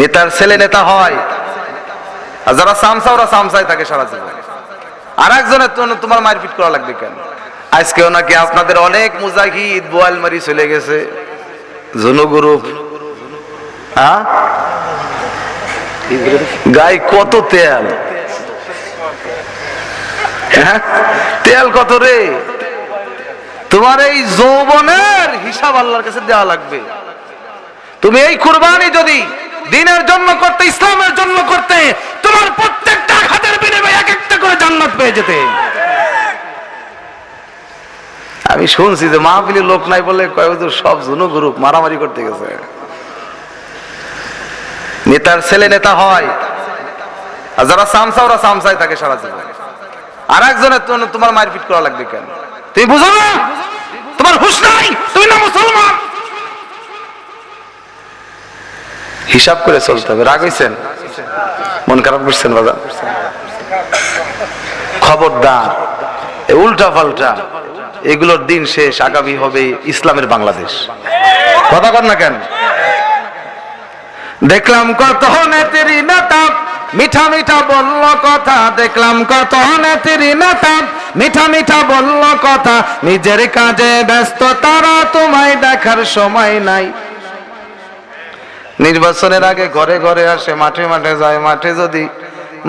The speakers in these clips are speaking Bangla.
নেতার ছেলে নেতা হয়। আর যারা সামসা ওরা সামসাই থাকে সারা জীবন। আর একজনের তোমার মারপিট করা লাগবে কেন? আজকেও নাকি আপনাদের অনেক মুজাহিদ বোয়াল মারি চলে গেছে। জনু গ্রুপ হ্যাঁ? গাই, কত তেল? হ্যাঁ? তেল কত রে? তোমার এই যৌবনের হিসাব আল্লাহর কাছে দেওয়া লাগবে। তুমি এই কুরবানি যদি দিনের জন্য করতে, ইসলামের জন্য করতে, তোমার প্রত্যেকটা হাতের বিনিময়ে এক একটা করে জান্নাত পেয়ে যেতে। আমি শুনছি যে মাহফিলে লোক নাই বলে কয়, হুজুর, সব জুনু গ্রুপ মারামারি করতে গেছে। নেতার ছেলে নেতা হয়, আর যারা সামসা, ওরা সামসাই থাকে সারা জীবন। আর একজনের তোমার মারপিট করা লাগবে কেন? তুমি বুঝো না? তোমার হুশ নাই? তুমি না মুসলমান? হিসাব করে চলতে হবে। রাগ হইছেন? মন খারাপ করছেন বাবা খবরদার। উল্টা পাল্টা এগুলোর দিন শেষ, আগামী হবে ইসলামের বাংলাদেশ। কথা কর না কেন? দেখলাম কত নেতেরি নেতা, মিঠা মিঠা বলল কথা। দেখলাম কত নেতেরি নেতা, মিঠা মিঠা বলল কথা। নিজের কাজে ব্যস্ত, তারা তোমায় দেখার সময় নাই। নির্বাচনের আগে ঘরে ঘরে আসে, মাঠে মাঠে যায়, মাঠে যদি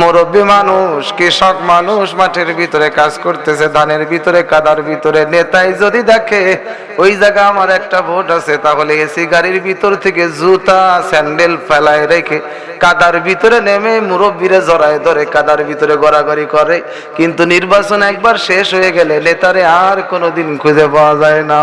মুরব্বী মানুষ, কৃষক মানুষ মাঠের ভিতরে কাজ করতেছে, ধানের ভিতরে, কাদার ভিতরে, নেতাই যদি দেখে ওই জায়গা আমার একটা ভোট আছে, তাহলে এসি গাড়ির ভিতর থেকে জুতা, স্যান্ডেল ফেলায় রেখে কাদার ভিতরে নেমে মুরব্বীরে জড়ায় ধরে, কাদার ভিতরে গড়াগড়ি করে। কিন্তু নির্বাচন একবার শেষ হয়ে গেলে নেতারে আর কোনো দিন খুঁজে পাওয়া যায় না।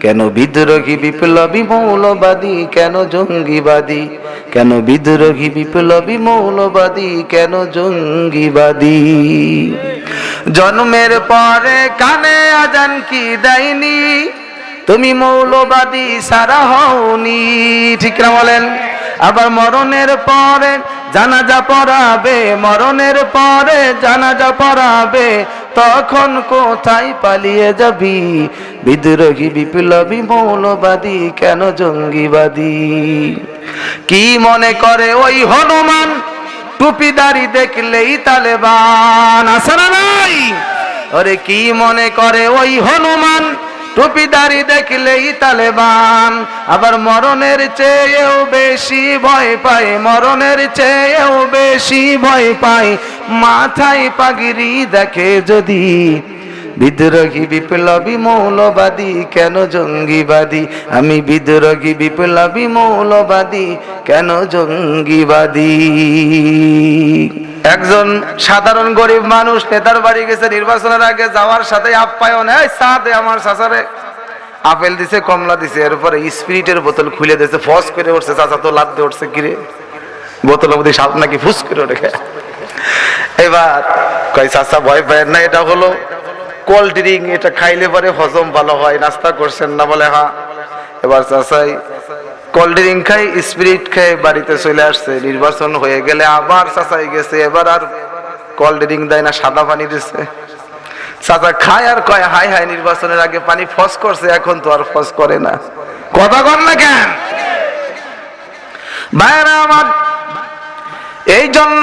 কেন বিদ্রোহী বিপ্লবী মৌলবাদী, কেন জঙ্গিবাদী? কেন বিদ্রোহী বিপ্লবী মৌলবাদী, কেন জঙ্গিবাদী? জন্মের পরে কানে আজান কি দেয়নি? তুমি মৌলবাদী সারা হওনি, ঠিক না বলেন? আবার মরণের পরে জানাজা পড়াবে, মরণের পরে জানাজা পড়াবে তখন কোথায় পালিয়ে যাবি? বিদ্রোহী, বিপ্লবী, মৌলবাদী, কেন জঙ্গিবাদী? কি মনে করে ওই হনুমান? টুপি দাড়ি দেখলেই তালেবান। আসে না নাই? ওরে, কি মনে করে ওই হনুমান? টুপিদারি দেখলেই তালেবান। আবার মরণের চেয়েও বেশি ভয় পায়, মরণের চেয়েও বেশি ভয় পায়। মাথায় পাগিরি দেখে যদি বিদ্রোহী বিপ্লবী মৌলবাদী, কেন জঙ্গিবাদী? আমি বিদ্রোহী বিপ্লবী মৌলবাদী, কেন জঙ্গিবাদী? একজন সাধারণ গরিব মানুষ নেতার বাড়ি গেছে, নির্বাচনের আগে যাওয়ার সাথে আপ্যায়ন। এই দে আমার চাচারে আপেল দিছে, কমলা দিছে, এরপরে স্পিরিটের বোতল খুলে দিয়েছে, ফস করে উঠছে, চাচা তো লাভ দিয়ে উঠছে কিরে বোতলের মধ্যে সাপ নাকি ফুস করে ওঠে? এবার কয়, চাচা, ভয় পায় না, এটা হলো কোল্ড ড্রিঙ্ক এটা খাইলে পরে হজম ভালো হয়, নাস্তা করছেন না বলে হ্যাঁ। এবার চাচাই, কোল্ড ড্রিঙ্ক খাই, স্পিরিট খাই বাড়িতে চলে আসছে, নির্বাচন হয়ে গেলে আবার চাচাই গেছে, এবার আর কোল্ড ড্রিঙ্ক দেয় না, সাদা পানি দিচ্ছে চাচা খায় আর কয় হাই হাই নির্বাচনের আগে পানি ফস করছে, এখন তো আর ফস করে না। কথা কর না কেন? ভাইরা আমার, এই জন্য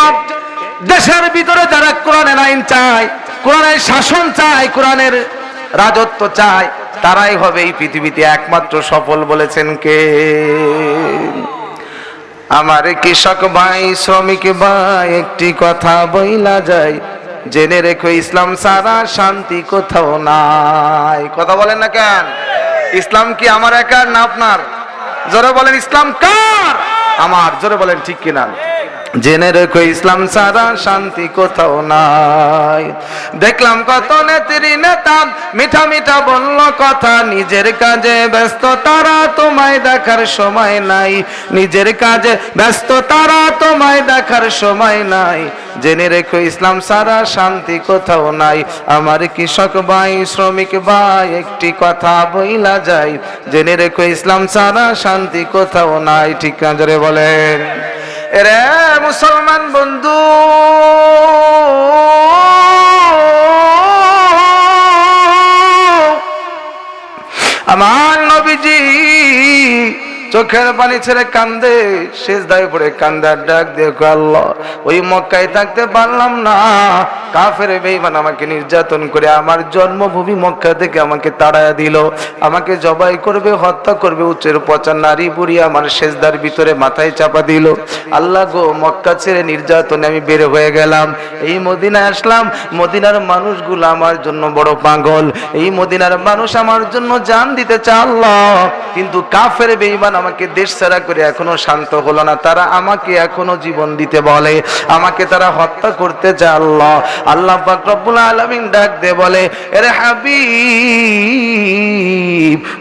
দেশের ভিতরে যারা কোরআনের আইন চায় কোরআনের শাসন চায়, কোরআনের রাজত্ব চায়, তারাই হবে এই পৃথিবীতে একমাত্র সফল বলেছেন কে? আমার কৃষক ভাই, শ্রমিক ভাই, একটি কথা বইলা যায়, জেনে রেখো ইসলাম সারা শান্তি কোথাও নাই। কথা বলেন না কেন? ইসলাম কি আমার একার না আপনার? জোরে বলেন, ইসলাম কার? আমার, জোরে বলেন, ঠিক কিনা? জেনে রেখো, ইসলাম সারা শান্তি কোথাও নাই। দেখলাম কত নেত্রী নেতা মিঠা মিঠা বলল কথা, নিজের কাজে ব্যস্ত, তারা তোমায় দেখার সময় নাই। নিজের কাজে ব্যস্ত, তারা তোমায় দেখার সময় নাই। জেনে রেখো, ইসলাম সারা শান্তি কোথাও নাই। আমার কৃষক ভাই, শ্রমিক ভাই, একটি কথা বইলা যায়। জেনে রেখো, ইসলাম সারা শান্তি কোথাও নাই। ঠিক বলেন। রে মুসলমান বন্ধু। আমার নবীজি চোখের পানি ছেড়ে কান্দে শেষ দায় পড়ে কান্দার ডাক দেখো আল্লাহ, ওই মক্কায় থাকতে পারলাম না। কাফের বেইমান আমাকে নির্যাতন করে আমার জন্মভূমি মক্কা থেকে আমাকে তাড়ায়া দিল। আমাকে জবাই করবে, হত্যা করবে, উচ্চের পচা নারী বুড়ি আমার শেষদার ভিতরে মাথায় চাপা দিল। আল্লাহ গো, মক্কা ছেড়ে নির্যাতনে আমি বের হয়ে গেলাম। এই মদিনায় আসলাম। মদিনার মানুষগুলো আমার জন্য বড় পাগল। এই মদিনার মানুষ আমার জন্য জান দিতে চা আল্লাহ। কিন্তু কাফের বেইমান আমাকে দেশ ছাড়া করে এখনও শান্ত হলো না। তারা আমাকে এখনও জীবন দিতে বলে। আমাকে তারা হত্যা করতে চায় আল্লাহ। আল্লাহ পাক রব্বুল আলামিন ডাক দে বলে, এরে হাবিব,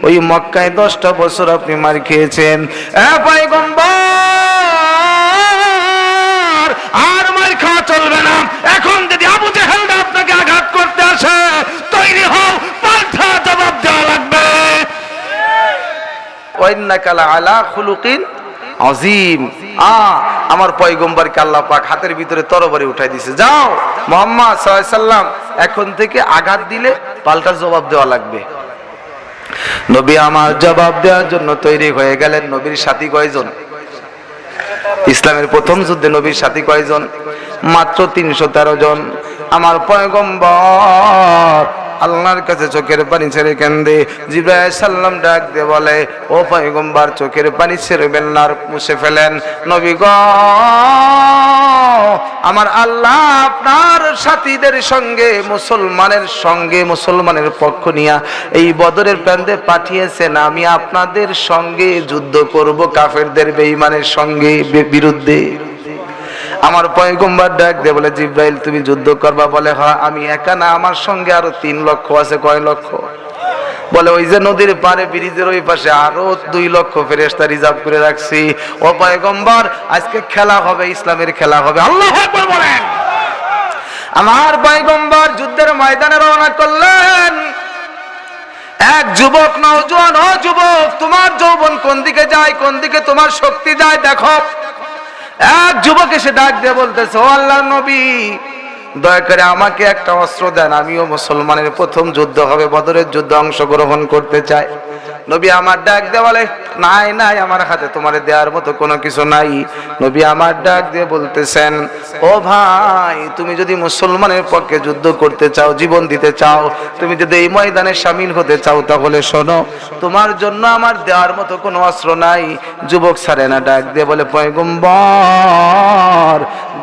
ওই মক্কায় দশটা বছর আপনি মার খেয়েছেন। আর মার খাওয়া চলবে না। এখন আমার পয়গম্বরকে আল্লাহ পাক হাতের ভিতরে তরবারি উঠাই দিছে। যাও, মোহাম্মদ এখন থেকে আঘাত দিলে পাল্টা জবাব দেওয়া লাগবে। নবী আমার জবাব দেওয়ার জন্য তৈরি হয়ে গেলেন নবীর সাথী কয়জন? ইসলামের প্রথম যুদ্ধে নবীর সাথী কয়জন? মাত্র তিনশো তেরো জন। আমার পয়গম্বর আল্লাহর কাছে চোখের পানি ছেড়ে কেন্দে। জিব্রাইল সাল্লাম ডাক দিয়ে বলে, ও পয়গম্বর, চোখের পানি ছেড়েবেন না আর মুছে ফেলেন। নবী গ, আমার আল্লাহ আপনার সাথীদের সঙ্গে, মুসলমানের সঙ্গে, মুসলমানের পক্ষ নিয়া এই বদরের প্রান্তে পাঠিয়েছেন। আমি আপনাদের সঙ্গে যুদ্ধ করব কাফেরদের বেঈমানের সঙ্গে বিরুদ্ধে। আমার পয়গম্বর ডাক দে বলে, জিব্রাইল, তুমি যুদ্ধ করবা? বলে হ্যাঁ আমি একা না, আমার সঙ্গে আরও তিন লক্ষ আছে। কয় লক্ষ? বলে, ওই যে নদীর পারে ব্রিজের ওই পাশে আরও দুই লক্ষ ফেরেস্তা রিজার্ভ করে রাখছি। ও পয়গম্বর, আজকে খেলা হবে, ইসলামের খেলা হবে। আল্লাহ বলেন। আমার পয়গম্বর যুদ্ধের ময়দানে রওনা করলেন। এক যুবক, নওজোয়ান, ও যুবক, তোমার যৌবন কোন দিকে যায়, কোন দিকে তোমার শক্তি যায়, দেখো। এক যুবক এসে ডাক দিয়ে বলতেছে, ও আল্লাহ নবী, দয়া করে আমাকে একটা অস্ত্র দেন। আমিও মুসলমানের প্রথম যুদ্ধ হবে, বদরের যুদ্ধে অংশগ্রহণ করতে চাই। নবী আমার ডাক দিয়ে বলে, নাই নাই, আমার হাতে তোমার দেওয়ার মতো কোনো কিছু নাই। নবী আমার ডাক দিয়ে বলতেছেন, ও ভাই, তুমি যদি মুসলমানের পক্ষে যুদ্ধ করতে চাও, জীবন দিতে চাও, তুমি যদি এই ময়দানে সামিল হতে চাও, তাহলে শোনো, তোমার জন্য আমার দেওয়ার মতো কোনো অস্ত্র নাই। যুবক সারে না ডাক দিয়ে বলে, পয়গম্বর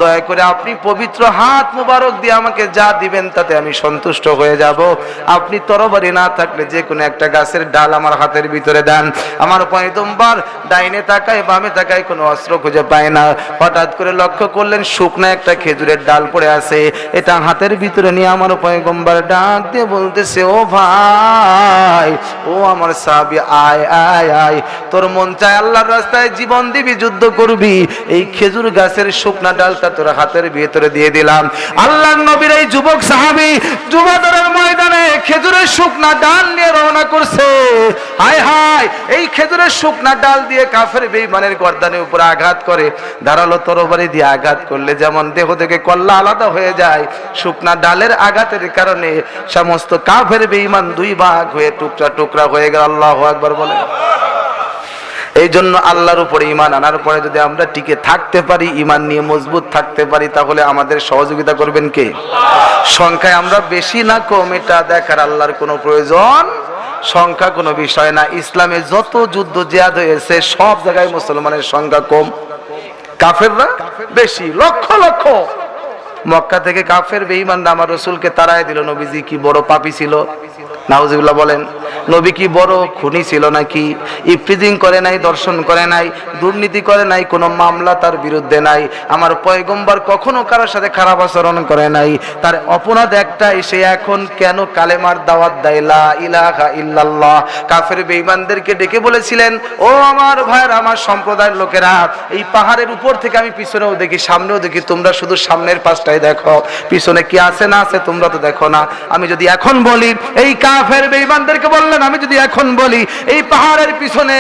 দয়া করে আপনি পবিত্র হাত মুবারক দিয়ে আমাকে যা দিবেন তাতে আমি সন্তুষ্ট হয়ে যাব। আপনি তরবারি না থাকলে যে কোনো একটা গাছের ডাল আমার হাতের ভিতরে দেন। আমার পয়গম্বর ডাইনে তাকায়, বামে তাকায়, কোনো অস্ত্র খুঁজে পায় না। হঠাৎ করে লক্ষ্য করলেন শুকনা একটা খেজুরের ডাল পড়ে আছে। এটা হাতের ভিতরে নিয়ে আমার পয়গম্বর ডাক দিয়ে বলতেছে, ও ভাই, ও আমার সাবি আয় আয় আয়। তোর মন চায় আল্লাহর রাস্তায় জীবন দিবি, যুদ্ধ করবি। এই খেজুর গাছের শুকনা ডালটা তোর হাতের ভিতরে দিয়ে দিলাম। আল্লাহর নবীর এই যুবক সাহাবি যুবদরের ময়দানে খেজুরের শুকনা ডাল নিয়ে রওনা করছে। হায় হায়, এই খেজুরের শুকনা ডাল দিয়ে কাফের বেঈমানের গর্দানের উপর আঘাত করে। ধারালো তরবারি দিয়ে আঘাত করলে যেমন দেহ থেকে কল্লা আলাদা হয়ে যায়, শুকনা ডালের আঘাতের কারণে সমস্ত কাফের বেঈমান দুই ভাগ হয়ে টুকরা টুকরা হয়ে গেল। আল্লাহ একবার বলে এই জন্য আল্লাহর উপরে ইমান আনার পরে যদি আমরা টিকে থাকতে পারি ইমান নিয়ে মজবুত থাকতে পারি, তাহলে আমাদের সহযোগিতা করবেন কে? সংখ্যায় আমরা বেশি না কম, এটা দেখার আল্লাহর কোনো প্রয়োজন সংখ্যা কোনো বিষয় না। ইসলামে যত যুদ্ধ জিয়াদ হয়েছে, সব জায়গায় মুসলমানের সংখ্যা কম। কাফেররা বেশি, লক্ষ লক্ষ। মক্কা থেকে কাফের বেঈমান আমার রসুলকে তারাই দিল, নবীজি কি বড় পাপি ছিল? নাউজিবুল্লাহ বলেন, নবী কি বড় খুনি ছিল নাকি? ইফ্রিজিং করে নাই, দর্শন করে নাই, দুর্নীতি করে নাই, কোনো মামলা তার বিরুদ্ধে নাই, আমার পয়গম্বর কখনো কারোর সাথে খারাপ আচরণ করে নাই, তার অপরাধ একটাই সে এখন কেন কালেমার দাওয়াত দেয়? লা ইলাহা ইল্লাল্লাহ। কাফের বেঈমানদেরকে ডেকে বলেছিলেন, ও আমার ভাইয়ের, আমার সম্প্রদায়ের লোকেরা, এই পাহাড়ের উপর থেকে আমি পিছনেও দেখি, সামনেও দেখি, তোমরা শুধু সামনের পাশটাই দেখো, পিছনে কি আছে না আছে তোমরা তো দেখো না। আমি যদি এখন বলি, এই কাফের বেঈমানদেরকে বললেন, আমি যদি এখন বলি, এই পাহাড়ের পিছনে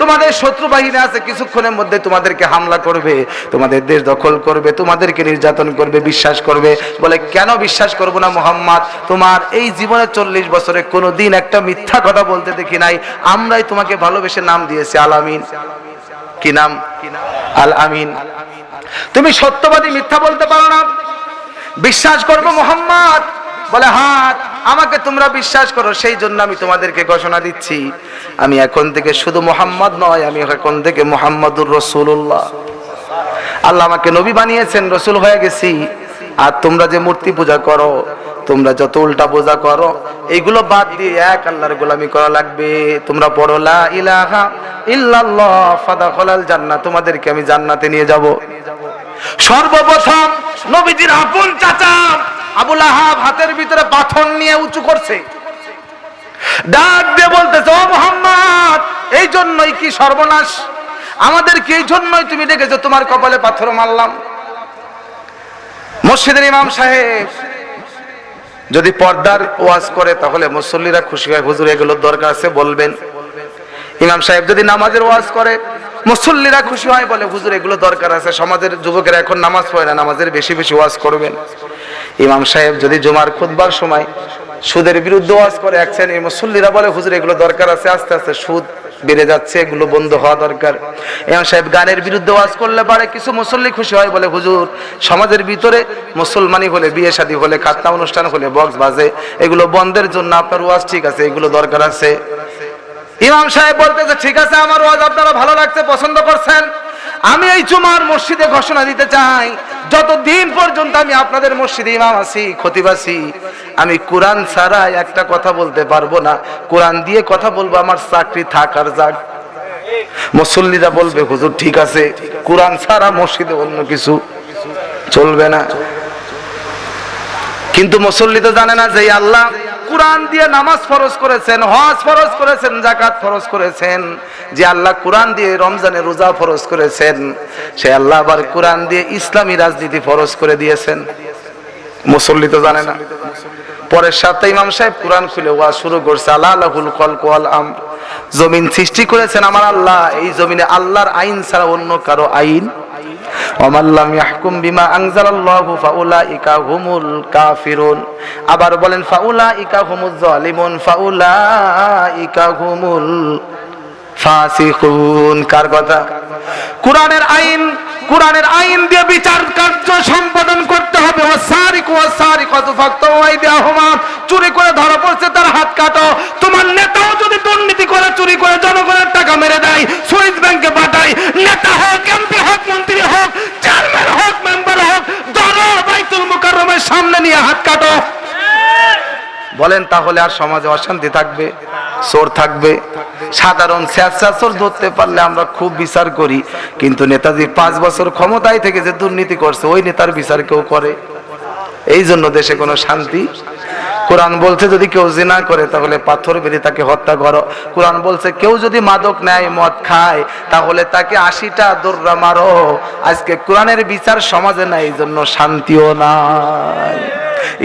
তোমাদের শত্রু বাহিনী আছে, কিছুক্ষণের মধ্যে তোমাদেরকে হামলা করবে, তোমাদের দেশ দখল করবে, তোমাদেরকে নির্যাতন করবে, বিশ্বাস করবে। বলে, কেন বিশ্বাস করব না মোহাম্মদ? তোমার এই জীবনে চল্লিশ বছরে কোনো দিন একটা মিথ্যা কথা বলতে দেখি নাই। আমরাই তোমাকে ভালোবেসে নাম দিয়েছি আলামিন কি নাম? আল আমিন। তুমি সত্যবাদী মিথ্যা বলতে পারো না। বিশ্বাস করব মোহাম্মদ। বলে, হাত, আমাকে তোমরা বিশ্বাস করো, সেই জন্য আমি তোমাদেরকে ঘোষণা দিচ্ছি। আমি এখন থেকে শুধু মোহাম্মদ নয়, আমি এখন থেকে মোহাম্মদুর রসুল্লাহ আল্লাহ আমাকে নবী বানিয়েছেন, রসুল হয়ে গেছি। আর তোমরা যে মূর্তি পূজা করো, তোমরা যত উল্টা পূজা করো এইগুলো বাদ দিয়ে এক আল্লাহর গোলামি করা লাগবে। তোমরা পড়ো ইলাহা ইল্লাল্লাহ, ফাদাখালাল জান্নাহ তোমাদেরকে আমি জান্নাতে নিয়ে যাব। সর্বপ্রথম নবীজির আপন চাচা আবুল আহাব হাতের ভিতরে পাথর নিয়ে উঁচু করছে। ডাক দিয়ে বলতেছে, ও মোহাম্মদ, এই জন্যই কি সর্বনাশ? আমাদেরকে এই জন্যই তুমি ডেকেছো? তোমার কপালে পাথর মারলাম। মসজিদের ইমাম সাহেব, যদি পর্দার ওয়াজ করে তাহলে মুসল্লিরা খুশি হয়। হুজুর, এগুলোর দরকার আছে, বলবেন। ইমাম সাহেব, যদি নামাজের ওয়াজ করে, মুসল্লিরা খুশি হয় বলে, হুজুর, এগুলো দরকার আছে। সমাজের যুবকেরা এখন নামাজ পড়ে না, নামাজের বেশি বেশি ওয়াজ করবেন। ইমাম সাহেব যদি জুমার খুতবার সময় সুদের বিরুদ্ধে ওয়াজ করে, এক শ্রেণির মুসল্লিরা বলে, হুজুর, এগুলো দরকার আছে, আস্তে আস্তে সুদ বেড়ে যাচ্ছে, এগুলো বন্ধ হওয়া দরকার। ইমাম সাহেব গানের বিরুদ্ধে ওয়াজ করলে পারে, কিছু মুসল্লি খুশি হয়, বলে, হুজুর, সমাজের ভিতরে মুসলমানি হলে, বিয়ে শাদী হলে, খাতনা অনুষ্ঠান হলে, বক্স বাজে, এগুলো বন্ধের জন্য আপনার ওয়াজ ঠিক আছে, এগুলো দরকার আছে। ইমাম সাহেব বলতেছে, ঠিক আছে, আমার ওয়াজ আপনারা ভালো লাগছে, পছন্দ করছেন। আমি এই জুমার মসজিদে ঘোষণা দিতে চাই, যতদিন পর্যন্ত আমি আপনাদের মসজিদে ইমাম আছি, খতিব আছি, আমি কোরআন ছাড়া একটা কথা বলতে পারব না। কোরআন দিয়ে কথা বলব, আমার চাকরি থাকার যাক মুসল্লিরা বলবে, হুজুর, ঠিক আছে, কোরআন ছাড়া মসজিদে অন্য কিছু চলবে না। কিন্তু মুসল্লি তো জানে না যে আল্লাহ কোরআন দিয়ে নামাজ ফরজ করেছেন, হজ ফরজ করেছেন জাকাত ফরজ করেছেন। যে আল্লাহ কোরআন দিয়ে রমজানে রোজা ফরজ করেছেন, সে আল্লাহ আবার কোরআন দিয়ে ইসলামী রাজনীতি ফরজ করে দিয়েছেন। মুসল্লি তো জানে না। পরের সাথে ইমাম সাহেব কোরআন খুলে ওয়া শুরু করছে আল্লাহ লাহুল খলক ওয়াল আমর। জমিন সৃষ্টি করেছেন আমার আল্লাহ, এই জমিনে আল্লাহর আইন ছাড়া অন্য কারও আইন ওমান লাম ইয়াহকুম বিমা আনজালাল্লাহু ফাউলাইকা হুমুল কাফিরুন। আবার বলেন, ফাউলাইকা হুমুজ জালিমুন, ফাউলাইকা হুমুল ফাসিকুন, কার কথা? কোরআনের আইন কোরআনের আইন দিয়ে বিচার কার্য সম্পাদন করতে হবে। চুরি করে ধরা পড়ছে, তার হাত কাটো। তোমার নেতাও যদি দুর্নীতি করে, চুরি করে জনগণের টাকা মেরে দেয়, সুইস ব্যাংকে পাঠায়। নেতা হোক, এমপি হোক, মন্ত্রী হোক, চেয়ারম্যান হোক, মেম্বার হোক, ধরো বাইতুল মুকাররমের সামনে নিয়ে হাত কাটো। বলেন, তাহলে আর সমাজে অশান্তি থাকবে? চোর থাকবে। সাধারণ স্বেচ্ছাচোর ধরতে পারলে আমরা খুব বিচার করি। কিন্তু নেতাজি পাঁচ বছর ক্ষমতায় থেকে যে দুর্নীতি করছে, ওই নেতার বিচার কেউ করে। এই জন্য দেশে কোনো শান্তি। কোরআন বলছে যদি কেউ জিনা করে, তাহলে পাথর বেরি তাকে হত্যা করো। কোরআন বলছে, কেউ যদি মাদক নেয় মদ খায়, তাহলে তাকে আশিটা দৌড়া মারো। আজকে কোরআনের বিচার সমাজে নাই, এই জন্য শান্তিও নাই।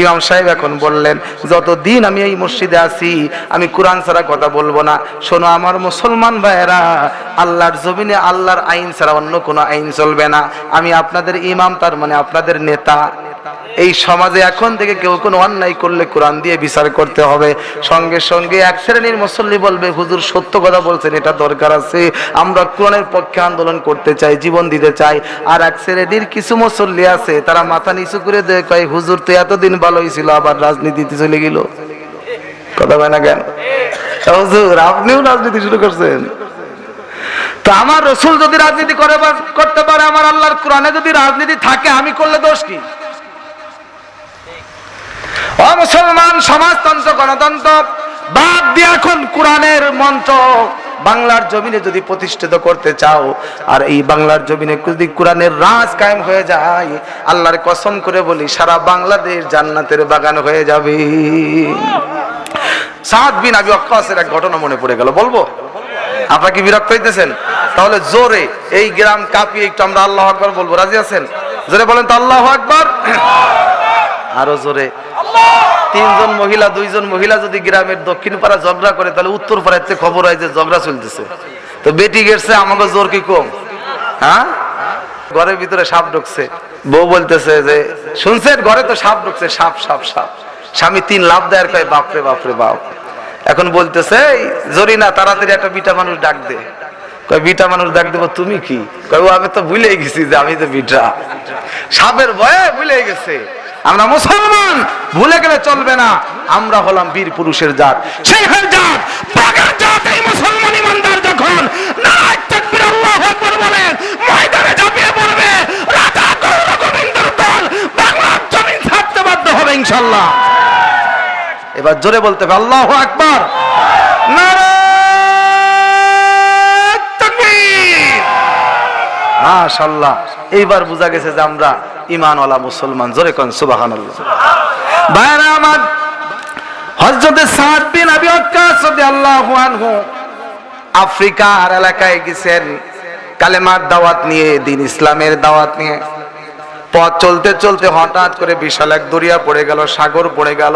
ইমাম সাহেব এখন বললেন, যতদিন আমি এই মসজিদে আছি, আমি কোরআন ছাড়া কথা বলব না। শোনো আমার মুসলমান ভাইয়েরা, আল্লাহর জমিনে আল্লাহর আইন ছাড়া অন্য কোনো আইন চলবে না। আমি আপনাদের ইমাম, তার মানে আপনাদের নেতা। এই সমাজে এখন থেকে কেউ কোনো অন্যায় করলে কোরআন দিয়ে বিচার করতে হবে। সঙ্গে সঙ্গে এক শ্রেণির মুসল্লি বলবে, হুজুর, সত্য কথা বলছেন, এটা দরকার আছে। আমরা কোরআনের পক্ষে আন্দোলন করতে চাই, জীবন দিতে চাই। আর এক শ্রেণির কিছু মুসল্লি আছে, তারা মাথা নিচু করে দেয়, কয়, হুজুর, তো এতদিন ভালোই ছিল, আবার রাজনীতিতে চলে গেল। কথা হয় না কেন? হুজুর, আপনিও রাজনীতি শুরু করছেন। তো আমার রসুল যদি রাজনীতি করে করতে পারে, আমার আল্লাহর কোরআনে যদি রাজনীতি থাকে, আমি করলে দোষ কি? ও মুসলমান সমাজতন্ত্র, গণতন্ত্র, বাদ দিয়ে এখন কোরআনের মন্ত্র বাংলার জমিনে যদি প্রতিষ্ঠিত করতে চাও, আর এই বাংলার জমিনে যদি কোরআনের রাজ কায়েম হয়ে যায়, আল্লাহর কসম করে বলি, সারা বাংলাদেশ জান্নাতের বাগান হয়ে যাবে। সাত বিন আবি ওয়াক্কাসের এক ঘটনা মনে পড়ে গেল, বলব? আপনারা কি বিরক্ত হইতেছেন? তাহলে জোরে, এই গ্রাম কাঁপিয়ে একটু আমরা আল্লাহ আকবার বলব, রাজি আছেন? জোরে বলেন তো আল্লাহ আকবার। আরও জোরে। তিনজন মহিলা দুইজন মহিলা যদি গ্রামের দক্ষিণ পাড়া ঝগড়া করে তাহলে উত্তর পাড়ার খবর হয় যে ঝগড়া চলতেছে। তো বেটি গেছে আমাকে জোর কি কম? হ্যাঁ? ঘরের ভিতরে সাপ ঢুকছে। বউ বলতেছে যে শুনছেন ঘরে তো সাপ ঢুকছে সাপ সাপ সাপ। স্বামী তিন লাভ দেয়ার কয় বাপরে বাপরে বাপ। এখন বলতেছে "এই, জরিনা তাড়াতাড়ি একটা বিটা মানুষ ডাক দে। কয় বিটা মানুষ ডাক দেবো তুমি কি? কয় আমি তো ভুলে গেছি যে আমি তো বিটা। সাপের ভয়ে ভুলে গেছে। আমরা মুসলমান, ভুলে গেলে চলবে না। আমরা হলাম বীর পুরুষের জাত। শেখের জাত জাত, এই মুসলমান যখন ইনশাআল্লাহ। এবার জোরে বলতে হবে, আল্লাহু আকবার। মাশাল্লাহ এইবার বোঝা গেছে যে আমরা ইমানওয়ালা মুসলমান, জোরে কন সুবাহান ভাইরা আমার হযরতে সাদ বিন আবি ওয়াক্কাস রাদিয়াল্লাহু আনহু আফ্রিকার এলাকায় গেছেন কালেমার দাওয়াত নিয়ে, দিন ইসলামের দাওয়াত নিয়ে। পথ চলতে চলতে হঠাৎ করে বিশাল এক দরিয়া পড়ে গেল, সাগর পড়ে গেল।